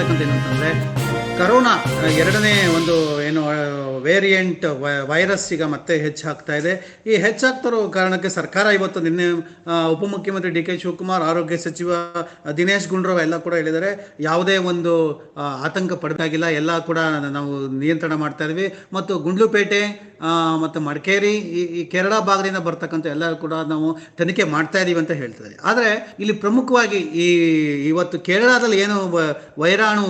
ಗಮನಿಸ್ತಕ್ಕಂಥ ಏನು ಅಂತಂದರೆ ಕರೋನಾ ಎರಡನೇ ಒಂದು, ಏನು ವೇರಿಯಂಟ್ ವೈರಸ್ ಈಗ ಮತ್ತೆ ಹೆಚ್ಚಾಗ್ತಾ ಇದೆ. ಈ ಹೆಚ್ಚಾಗ್ತಿರೋ ಕಾರಣಕ್ಕೆ ಸರ್ಕಾರ ಇವತ್ತು ನಿನ್ನೆ ಉಪಮುಖ್ಯಮಂತ್ರಿ ಡಿ ಕೆ ಶಿವಕುಮಾರ್, ಆರೋಗ್ಯ ಸಚಿವ ದಿನೇಶ್ ಗುಂಡೂರಾವ್ ಎಲ್ಲ ಕೂಡ ಹೇಳಿದ್ದಾರೆ, ಯಾವುದೇ ಒಂದು ಆತಂಕ ಪಡಬೇಕಾಗಿಲ್ಲ ಎಲ್ಲ ಕೂಡ ನಾವು ನಿಯಂತ್ರಣ ಮಾಡ್ತಾ ಇದ್ವಿ ಮತ್ತು ಗುಂಡ್ಲುಪೇಟೆ ಮತ್ತು ಮಡಿಕೇರಿ, ಈ ಕೇರಳ ಭಾಗದಿಂದ ಬರ್ತಕ್ಕಂಥ ಎಲ್ಲ ಕೂಡ ನಾವು ತನಿಖೆ ಮಾಡ್ತಾ ಇದ್ದೀವಿ ಅಂತ ಹೇಳ್ತಾರೆ ಆದರೆ ಇಲ್ಲಿ ಪ್ರಮುಖವಾಗಿ ಈ, ಇವತ್ತು ಕೇರಳದಲ್ಲಿ ಏನು ವೈರಾಣು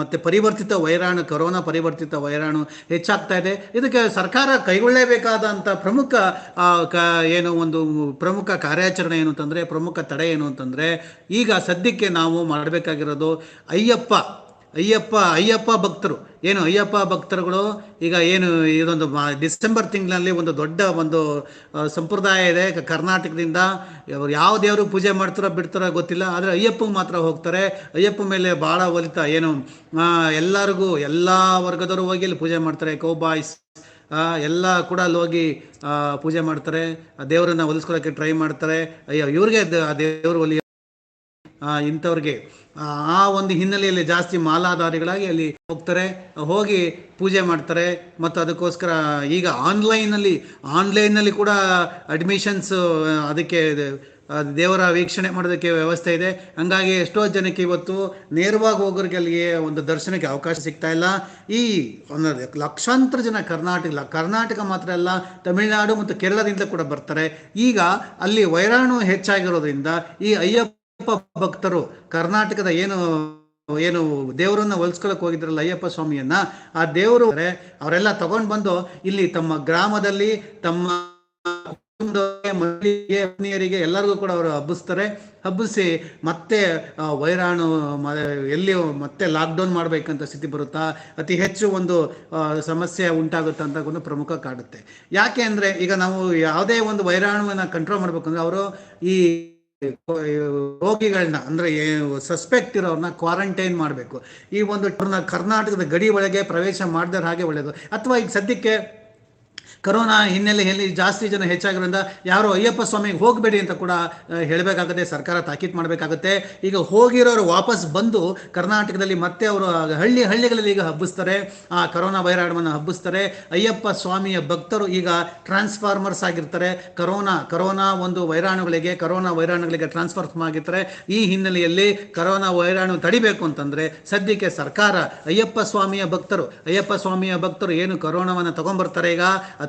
ಮತ್ತೆ ಪರಿವರ್ತಿತ ವೈರಾಣು, ಕೊರೋನಾ ಪರಿವರ್ತಿತ ವೈರಾಣು ಹೆಚ್ಚಾಗ್ತಾ ಇದೆ. ಇದಕ್ಕೆ ಸರ್ಕಾರ ಕೈಗೊಳ್ಳಲೇಬೇಕಾದಂಥ ಪ್ರಮುಖ ಏನು ಒಂದು ಪ್ರಮುಖ ಕಾರ್ಯಾಚರಣೆ ಏನು ಅಂತಂದರೆ, ಪ್ರಮುಖ ತಡೆ ಏನು ಅಂತಂದರೆ, ಈಗ ಸದ್ಯಕ್ಕೆ ನಾವು ಮಾಡಬೇಕಾಗಿರೋದು ಅಯ್ಯಪ್ಪ ಅಯ್ಯಪ್ಪ ಅಯ್ಯಪ್ಪ ಭಕ್ತರು. ಏನು ಅಯ್ಯಪ್ಪ ಭಕ್ತರುಗಳು? ಈಗ ಏನು ಇದೊಂದು ಡಿಸೆಂಬರ್ ತಿಂಗಳಲ್ಲಿ ಒಂದು ದೊಡ್ಡ ಒಂದು ಸಂಪ್ರದಾಯ ಇದೆ. ಕರ್ನಾಟಕದಿಂದ ಯಾವ ದೇವರು ಪೂಜೆ ಮಾಡ್ತಾರೋ ಬಿಡ್ತಾರೋ ಗೊತ್ತಿಲ್ಲ. ಆದರೆ ಅಯ್ಯಪ್ಪಗೆ ಮಾತ್ರ ಹೋಗ್ತಾರೆ. ಅಯ್ಯಪ್ಪ ಮೇಲೆ ಭಾಳ ಒಲಿತ ಏನು ಎಲ್ಲರಿಗೂ ಎಲ್ಲ ವರ್ಗದವರು ಹೋಗಿ ಇಲ್ಲಿ ಪೂಜೆ ಮಾಡ್ತಾರೆ. ಕೌಬಾಯ್ಸ್ ಎಲ್ಲ ಕೂಡ ಅಲ್ಲಿ ಹೋಗಿ ಪೂಜೆ ಮಾಡ್ತಾರೆ. ದೇವರನ್ನ ಒಲಿಸ್ಕೊಳ್ಳೋಕ್ಕೆ ಟ್ರೈ ಮಾಡ್ತಾರೆ. ಅಯ್ಯೋ ಇವ್ರಿಗೆ ಆ ದೇವರು ಒಲಿ ಆ, ಇಂಥವ್ರಿಗೆ. ಆ ಒಂದು ಹಿನ್ನೆಲೆಯಲ್ಲಿ ಜಾಸ್ತಿ ಮಾಲಾಧಾರಿಗಳಾಗಿ ಅಲ್ಲಿ ಹೋಗ್ತಾರೆ, ಹೋಗಿ ಪೂಜೆ ಮಾಡ್ತಾರೆ. ಮತ್ತು ಅದಕ್ಕೋಸ್ಕರ ಈಗ ಆನ್ಲೈನಲ್ಲಿ ಆನ್ಲೈನಲ್ಲಿ ಕೂಡ ಅಡ್ಮಿಷನ್ಸ್ ಅದಕ್ಕೆ ದೇವರ ವೀಕ್ಷಣೆ ಮಾಡೋದಕ್ಕೆ ವ್ಯವಸ್ಥೆ ಇದೆ. ಹಂಗಾಗಿ ಎಷ್ಟೋ ಜನಕ್ಕೆ ಇವತ್ತು ನೇರವಾಗಿ ಹೋಗೋರಿಗೆ ಒಂದು ದರ್ಶನಕ್ಕೆ ಅವಕಾಶ ಸಿಗ್ತಾ ಇಲ್ಲ. ಈ ಒಂದು ಲಕ್ಷಾಂತರ ಜನ ಕರ್ನಾಟಕ ಕರ್ನಾಟಕ ಮಾತ್ರ ಅಲ್ಲ, ತಮಿಳುನಾಡು ಮತ್ತು ಕೇರಳದಿಂದ ಕೂಡ ಬರ್ತಾರೆ. ಈಗ ಅಲ್ಲಿ ವೈರಾಣು ಹೆಚ್ಚಾಗಿರೋದ್ರಿಂದ ಈ ಅಯ್ಯಪ್ಪ ಭಕ್ತರು ಕರ್ನಾಟಕದ ಏನು ಏನು ದೇವರನ್ನ ಹೊಲ್ಸ್ಕೊಳಕ್ ಹೋಗಿದ್ರಲ್ಲ ಅಯ್ಯಪ್ಪ ಸ್ವಾಮಿಯನ್ನ, ಆ ದೇವರು ಅವರೆಲ್ಲ ತಗೊಂಡ್ ಬಂದು ಇಲ್ಲಿ ತಮ್ಮ ಗ್ರಾಮದಲ್ಲಿ ತಮ್ಮ ಮಕ್ಕಳಿಗೆ ಪತ್ನಿಯರಿಗೆ ಎಲ್ಲರಿಗೂ ಕೂಡ ಅವರು ಹಬ್ಬಿಸ್ತಾರೆ. ಹಬ್ಬಿಸಿ ಮತ್ತೆ ವೈರಾಣು ಎಲ್ಲಿ ಮತ್ತೆ ಲಾಕ್ಡೌನ್ ಮಾಡ್ಬೇಕಂತ ಸ್ಥಿತಿ ಬರುತ್ತಾ? ಅತಿ ಹೆಚ್ಚು ಒಂದು ಸಮಸ್ಯೆ ಉಂಟಾಗುತ್ತೆ ಅಂತ ಒಂದು ಪ್ರಮುಖ ಕಾಡುತ್ತೆ. ಯಾಕೆ ಅಂದ್ರೆ ಈಗ ನಾವು ಯಾವುದೇ ಒಂದು ವೈರಾಣುವನ್ನ ಕಂಟ್ರೋಲ್ ಮಾಡ್ಬೇಕಂದ್ರೆ ಅವರು ಈ ರೋಗಿಗಳನ್ನ ಅಂದ್ರೆ ಸಸ್ಪೆಕ್ಟ್ ಇರೋರ್ನ ಕ್ವಾರಂಟೈನ್ ಮಾಡಬೇಕು. ಈ ಒಂದು ಕರ್ನಾಟಕದ ಗಡಿ ಒಳಗೆ ಪ್ರವೇಶ ಮಾಡಿದ್ರೆ ಹಾಗೆ ಒಳ್ಳೆಯದು ಅಥವಾ ಈಗ ಸದ್ಯಕ್ಕೆ ಕರೋನಾ ಹಿನ್ನೆಲೆಯಲ್ಲಿ ಜಾಸ್ತಿ ಜನ ಹೆಚ್ಚಾಗಿರೋದ್ರಿಂದ ಯಾರು ಅಯ್ಯಪ್ಪ ಸ್ವಾಮಿಗೆ ಹೋಗಬೇಡಿ ಅಂತ ಕೂಡ ಹೇಳಬೇಕಾಗುತ್ತೆ, ಸರ್ಕಾರ ತಾಕೀತು ಮಾಡಬೇಕಾಗುತ್ತೆ. ಈಗ ಹೋಗಿರೋರು ವಾಪಸ್ ಬಂದು ಕರ್ನಾಟಕದಲ್ಲಿ ಮತ್ತೆ ಅವರು ಹಳ್ಳಿ ಹಳ್ಳಿಗಳಲ್ಲಿ ಈಗ ಹಬ್ಬಿಸ್ತಾರೆ. ಆ, ಕರೋನಾ ವೈರಾಣುವನ್ನು ಹಬ್ಬಿಸ್ತಾರೆ. ಅಯ್ಯಪ್ಪ ಸ್ವಾಮಿಯ ಭಕ್ತರು ಈಗ ಟ್ರಾನ್ಸ್ಫಾರ್ಮರ್ಸ್ ಆಗಿರ್ತಾರೆ. ಕರೋನಾ ಕರೋನಾ ಒಂದು ವೈರಾಣುಗಳಿಗೆ, ಕರೋನಾ ವೈರಾಣುಗಳಿಗೆ ಟ್ರಾನ್ಸ್ಫಾರ್ಮ್ ಆಗಿರ್ತಾರೆ. ಈ ಹಿನ್ನೆಲೆಯಲ್ಲಿ ಕರೋನಾ ವೈರಾಣು ತಡಿಬೇಕು ಅಂತಂದ್ರೆ ಸದ್ಯಕ್ಕೆ ಸರ್ಕಾರ ಅಯ್ಯಪ್ಪ ಸ್ವಾಮಿಯ ಭಕ್ತರು, ಅಯ್ಯಪ್ಪ ಸ್ವಾಮಿಯ ಭಕ್ತರು ಏನು ಕರೋನಾವನ್ನು ತಗೊಂಡ್ಬರ್ತಾರೆ ಈಗ?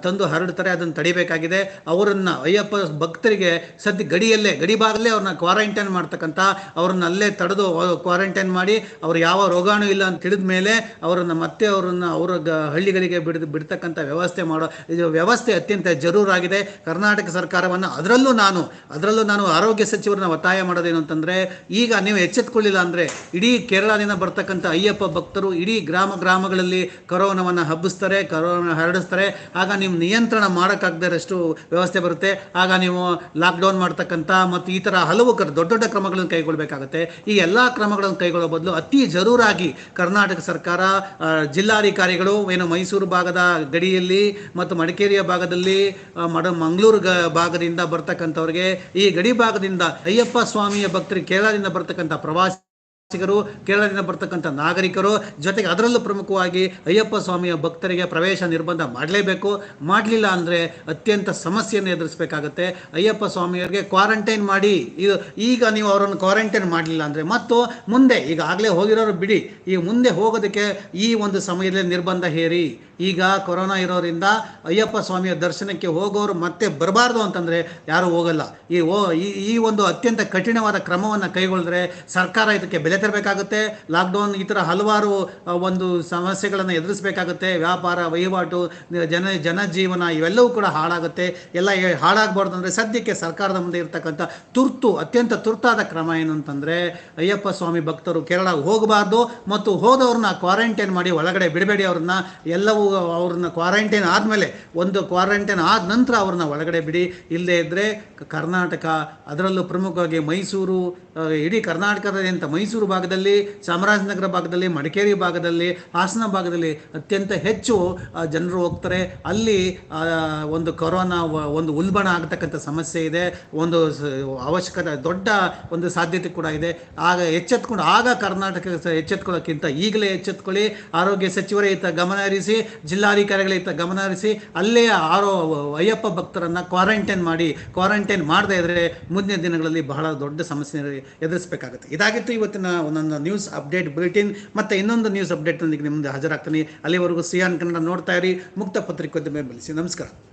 ತಂದು ಹರಡ್ತಾರೆ, ಅದನ್ನು ತಡಿಬೇಕಾಗಿದೆ. ಅವರನ್ನು ಅಯ್ಯಪ್ಪ ಭಕ್ತರಿಗೆ ಸದ್ಯ ಗಡಿಯಲ್ಲೇ ಗಡಿಬಾರಲ್ಲೇ ಅವ್ರನ್ನ ಕ್ವಾರಂಟೈನ್ ಮಾಡ್ತಕ್ಕಂಥ, ಅವ್ರನ್ನ ಅಲ್ಲೇ ತಡೆದು ಕ್ವಾರಂಟೈನ್ ಮಾಡಿ, ಅವ್ರು ಯಾವ ರೋಗಾಣು ಇಲ್ಲ ಅಂತ ತಿಳಿದ ಮೇಲೆ ಅವರನ್ನು ಮತ್ತೆ ಅವರನ್ನು ಅವರ ಹಳ್ಳಿಗಳಿಗೆ ಬಿಡ್ ಬಿಡ್ತಕ್ಕಂಥ ವ್ಯವಸ್ಥೆ ಮಾಡೋ, ಇದು ವ್ಯವಸ್ಥೆ ಅತ್ಯಂತ ಜರೂರಾಗಿದೆ. ಕರ್ನಾಟಕ ಸರ್ಕಾರವನ್ನು ಅದರಲ್ಲೂ ನಾನು ಅದರಲ್ಲೂ ನಾನು ಆರೋಗ್ಯ ಸಚಿವರನ್ನ ಒತ್ತಾಯ ಮಾಡೋದೇನು ಅಂತಂದ್ರೆ, ಈಗ ನೀವು ಎಚ್ಚೆತ್ಕೊಳ್ಳಿಲ್ಲ ಅಂದ್ರೆ ಇಡೀ ಕೇರಳದಿಂದ ಬರ್ತಕ್ಕಂಥ ಅಯ್ಯಪ್ಪ ಭಕ್ತರು ಇಡೀ ಗ್ರಾಮ, ಗ್ರಾಮಗಳಲ್ಲಿ ಕರೋನವನ್ನು ಹಬ್ಬಿಸ್ತಾರೆ ಕರೋನ ಹರಡಿಸ್ತಾರೆ. ಆಗ ನೀವು ನಿಯಂತ್ರಣ ಮಾಡೋಕ್ಕಾಗದಷ್ಟು ವ್ಯವಸ್ಥೆ ಬರುತ್ತೆ. ಆಗ ನೀವು ಲಾಕ್ಡೌನ್ ಮಾಡ್ತಕ್ಕಂಥ ಮತ್ತು ಈ ಥರ ಹಲವು ಕರ್, ದೊಡ್ಡ ದೊಡ್ಡ ಕ್ರಮಗಳನ್ನು ಕೈಗೊಳ್ಳಬೇಕಾಗುತ್ತೆ ಈ ಎಲ್ಲ ಕ್ರಮಗಳನ್ನು ಕೈಗೊಳ್ಳೋ ಬದಲು ಅತಿ ಜರೂರಾಗಿ ಕರ್ನಾಟಕ ಸರ್ಕಾರ ಜಿಲ್ಲಾಧಿಕಾರಿಗಳು, ಏನು ಮೈಸೂರು ಭಾಗದ ಗಡಿಯಲ್ಲಿ ಮತ್ತು ಮಡಿಕೇರಿಯ ಭಾಗದಲ್ಲಿ ಮಡ, ಮಂಗಳೂರು ಗ, ಭಾಗದಿಂದ ಬರ್ತಕ್ಕಂಥವ್ರಿಗೆ, ಈ ಗಡಿ ಭಾಗದಿಂದ ಅಯ್ಯಪ್ಪ ಸ್ವಾಮಿಯ ಭಕ್ತರಿಗೆ ಕೇರಳದಿಂದ ಬರ್ತಕ್ಕಂಥ ಪ್ರವಾಸಿ ಗಳು ಕೇರಳದಿಂದ ಬರ್ತಕ್ಕಂಥ ನಾಗರಿಕರು, ಜೊತೆಗೆ ಅದರಲ್ಲೂ ಪ್ರಮುಖವಾಗಿ ಅಯ್ಯಪ್ಪ ಸ್ವಾಮಿಯ ಭಕ್ತರಿಗೆ ಪ್ರವೇಶ ನಿರ್ಬಂಧ ಮಾಡಲೇಬೇಕು. ಮಾಡಲಿಲ್ಲ ಅಂದರೆ ಅತ್ಯಂತ ಸಮಸ್ಯೆಯನ್ನು ಎದುರಿಸಬೇಕಾಗತ್ತೆ. ಅಯ್ಯಪ್ಪ ಸ್ವಾಮಿಯವರಿಗೆ ಕ್ವಾರಂಟೈನ್ ಮಾಡಿ. ಇದು ಈಗ ನೀವು ಅವರನ್ನು ಕ್ವಾರಂಟೈನ್ ಮಾಡಲಿಲ್ಲ ಅಂದರೆ ಮತ್ತು ಮುಂದೆ, ಈಗಾಗಲೇ ಹೋಗಿರೋರು ಬಿಡಿ. ಈಗ ಮುಂದೆ ಹೋಗೋದಕ್ಕೆ ಈ ಒಂದು ಸಮಯದಲ್ಲಿ ನಿರ್ಬಂಧ ಹೇರಿ. ಈಗ ಕೊರೋನಾ ಇರೋದ್ರಿಂದ ಅಯ್ಯಪ್ಪ ಸ್ವಾಮಿಯ ದರ್ಶನಕ್ಕೆ ಹೋಗೋರು ಮತ್ತೆ ಬರಬಾರ್ದು ಅಂತಂದರೆ ಯಾರು ಹೋಗಲ್ಲ. ಈ ಓ, ಈ ಒಂದು ಅತ್ಯಂತ ಕಠಿಣವಾದ ಕ್ರಮವನ್ನು ಕೈಗೊಳ್ಳಿದ್ರೆ ಸರ್ಕಾರ ಇದಕ್ಕೆ ಬೆಲೆ ತರಬೇಕಾಗುತ್ತೆ. ಲಾಕ್ಡೌನ್ ಈ ಥರ ಹಲವಾರು ಒಂದು ಸಮಸ್ಯೆಗಳನ್ನು ಎದುರಿಸಬೇಕಾಗುತ್ತೆ. ವ್ಯಾಪಾರ, ವಹಿವಾಟು ಜನ, ಜನಜೀವನ ಇವೆಲ್ಲವೂ ಕೂಡ ಹಾಳಾಗುತ್ತೆ. ಎಲ್ಲ ಹಾಳಾಗಬಾರ್ದು ಅಂದರೆ ಸದ್ಯಕ್ಕೆ ಸರ್ಕಾರದ ಮುಂದೆ ಇರತಕ್ಕಂಥ ತುರ್ತು, ಅತ್ಯಂತ ತುರ್ತಾದ ಕ್ರಮ ಏನು ಅಂತಂದರೆ ಅಯ್ಯಪ್ಪ ಸ್ವಾಮಿ ಭಕ್ತರು ಕೇರಳ ಹೋಗಬಾರ್ದು ಮತ್ತು ಹೋದವ್ರನ್ನ ಕ್ವಾರಂಟೈನ್ ಮಾಡಿ ಒಳಗಡೆ ಬಿಡಬೇಡಿ ಅವ್ರನ್ನ. ಎಲ್ಲವೂ ನಾವು ಅವ್ರನ್ನ ಕ್ವಾರಂಟೈನ್ ಆದಮೇಲೆ, ಒಂದು ಕ್ವಾರಂಟೈನ್ ಆದ ನಂತರ ಅವ್ರನ್ನ ಒಳಗಡೆ ಬಿಡಿ. ಇಲ್ಲದೇ ಇದ್ದರೆ ಕರ್ನಾಟಕ, ಅದರಲ್ಲೂ ಪ್ರಮುಖವಾಗಿ ಮೈಸೂರು ಇಡೀ ಕರ್ನಾಟಕದಾದ್ಯಂತ ಮೈಸೂರು ಭಾಗದಲ್ಲಿ, ಚಾಮರಾಜನಗರ ಭಾಗದಲ್ಲಿ, ಮಡಿಕೇರಿ ಭಾಗದಲ್ಲಿ, ಹಾಸನ ಭಾಗದಲ್ಲಿ ಅತ್ಯಂತ ಹೆಚ್ಚು ಜನರು ಹೋಗ್ತಾರೆ. ಅಲ್ಲಿ ಒಂದು ಕೊರೋನಾ ಒಂದು ಉಲ್ಬಣ ಆಗತಕ್ಕಂಥ ಸಮಸ್ಯೆ ಇದೆ. ಒಂದು ಅವಶ್ಯಕತೆ, ದೊಡ್ಡ ಒಂದು ಸಾಧ್ಯತೆ ಕೂಡ ಇದೆ. ಆಗ ಎಚ್ಚೆತ್ಕೊಂಡು, ಆಗ ಕರ್ನಾಟಕ ಎಚ್ಚೆತ್ಕೊಳ್ಳೋಕ್ಕಿಂತ ಈಗಲೇ ಎಚ್ಚೆತ್ಕೊಳ್ಳಿ. ಆರೋಗ್ಯ ಸಚಿವರೇ, ಇತ್ತ ಗಮನ ಹರಿಸಿ ಜಿಲ್ಲಾಧಿಕಾರಿಗಳೇ ಇತ್ತ ಗಮನ ಹರಿಸಿ ಅಲ್ಲೇ ಆರೋ ಅಯ್ಯಪ್ಪ ಭಕ್ತರನ್ನು ಕ್ವಾರಂಟೈನ್ ಮಾಡಿ ಕ್ವಾರಂಟೈನ್ ಮಾಡದೇ ಇದ್ರೆ ಮುಂದಿನ ದಿನಗಳಲ್ಲಿ ಬಹಳ ದೊಡ್ಡ ಸಮಸ್ಯೆ ಎದುರಿಸಬೇಕಾಗುತ್ತೆ. ಇದಾಗಿತ್ತು ಇವತ್ತಿನ ಒಂದೊಂದು ನ್ಯೂಸ್ ಅಪ್ಡೇಟ್ ಬುಲೆಟಿನ್ ಮತ್ತೆ ಇನ್ನೊಂದು ನ್ಯೂಸ್ ಅಪ್ಡೇಟ್ನೊಂದಿಗೆ ಮುಂದೆ ಹಾಜರಾಗ್ತೀನಿ. ಅಲ್ಲಿವರೆಗೂ ಸಿಯಾನ್ ಕನ್ನಡ ನೋಡ್ತಾ ಇರಿ. ಮುಕ್ತ ಪತ್ರಿಕೋದ್ಯಮ ಬೆಳೆಸಿ ನಮಸ್ಕಾರ.